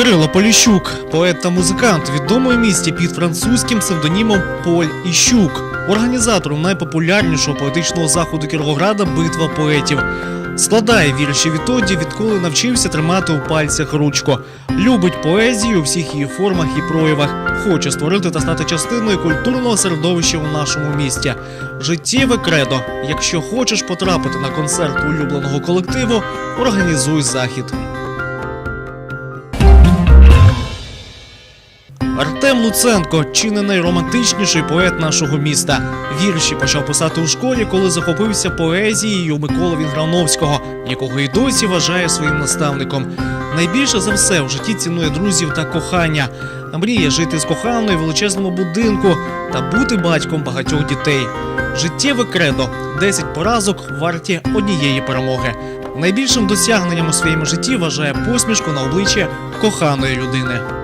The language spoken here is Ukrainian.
Кирило Поліщук, поет та музикант, відомий місті під французьким псевдонімом Поль Іщук, організатором найпопулярнішого поетичного заходу Кіровограда Битва поетів. Складає вірші відтоді, відколи навчився тримати у пальцях ручку. Любить поезію у всіх її формах і проявах. Хоче створити та стати частиною культурного середовища у нашому місті. Життєве кредо. Якщо хочеш потрапити на концерт улюбленого колективу, організуй захід. Артем Луценко чи не найромантичніший поет нашого міста. Вірші почав писати у школі, коли захопився поезією Миколи Вінграновського, якого і досі вважає своїм наставником. Найбільше за все в житті цінує друзів та кохання. Мріє жити з коханою в величезному будинку та бути батьком багатьох дітей. Життєве кредо 10 поразок варті однієї перемоги. Найбільшим досягненням у своєму житті вважає посмішку на обличчі коханої людини.